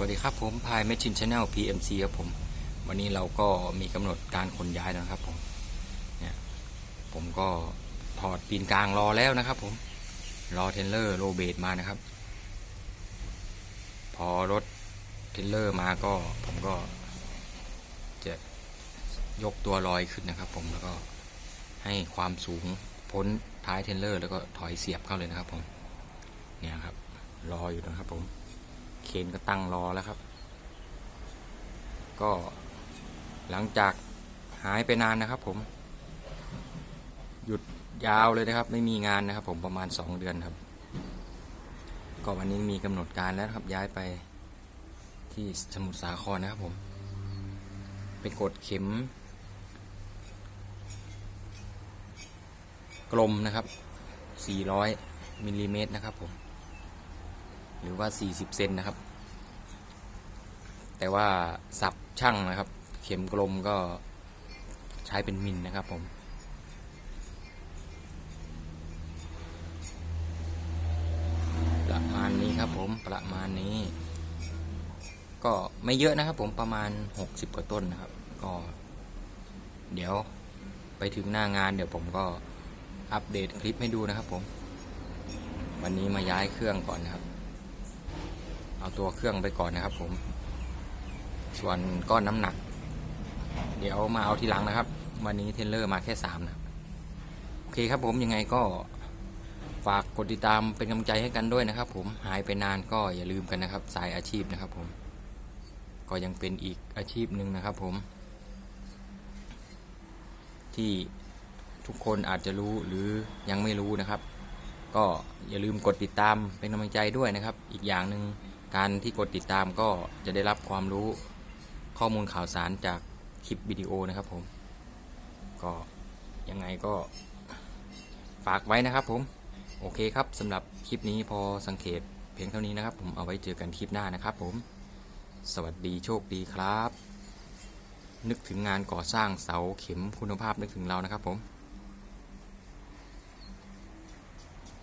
วัสดีครับผมพายแมชชินชาแนล PMC ครับผม วันนี้เราก็มีกำหนดการขนย้ายแล้วนะครับผมเนี่ยผมก็ถอดปีนกลางรอแล้วนะครับผม รอเทนเลอร์โรเบตมานะครับ พอรถเทนเลอร์มาก็ผมก็จะยกตัวลอยขึ้นนะครับผมแล้วก็ให้ความสูงพ้นท้ายเทนเลอร์ แล้วก็ถอยเสียบเข้าเลยนะครับผมเนี่ยครับรออยู่นะครับผม เคนก็ตั้งรอแล้วครับ ก็หลังจากหายไปนานนะครับ ผม หยุดยาวเลยนะครับ ไม่มีงานนะครับ ผมประมาณสองเดือนครับ ก็วันนี้มีกำหนดการแล้วครับ ย้ายไปที่สมุทรสาครนะครับผมเป็นกดเข็ม กลมนะครับ 400มิลลิเมตรนะครับผม หรือว่า 40 เซนนะครับ แต่ว่าสับช่างนะครับ เข็มกลมก็ใช้เป็นมิลนะครับผมประมาณนี้ครับผมประมาณนี้ ก็ไม่เยอะนะครับผมประมาณ 60 กว่าต้นนะครับ ก็ เดี๋ยวไปถึงหน้างานเดี๋ยวผมก็อัปเดตคลิปให้ดูนะครับผม วันนี้มาย้ายเครื่องก่อนนะครับ เอาตัวเครื่องไปก่อนนะครับผม ส่วนก้อนน้ำหนัก เดี๋ยวมาเอาทีหลังนะครับ วันนี้เทนเลอร์มาแค่สามนะโอเคครับผมยังไงก็ฝากกดติดตามเป็นกำลังใจให้กันด้วยนะครับ ผมหายไปนานก็อย่าลืมกันนะครับ สายอาชีพนะครับ ผม ก็ยังเป็นอีกอาชีพหนึ่งนะครับ ผม ที่ทุกคนอาจจะรู้หรือยังไม่รู้นะครับ ก็อย่าลืมกดติดตามเป็นกำลังใจด้วยนะครับ อีกอย่างหนึ่ง การที่กดติดตามก็จะได้รับความรู้ข้อมูลข่าวสารจากคลิปวิดีโอนะครับผม ก็ยังไงก็ฝากไว้นะครับผม โอเคครับสำหรับคลิปนี้พอสังเกตเพียงเท่านี้นะครับ ผมเอาไว้เจอกันคลิปหน้านะครับผม สวัสดีโชคดีครับ นึกถึงงานก่อสร้างเสาเข็มคุณภาพนึกถึงเรานะครับผม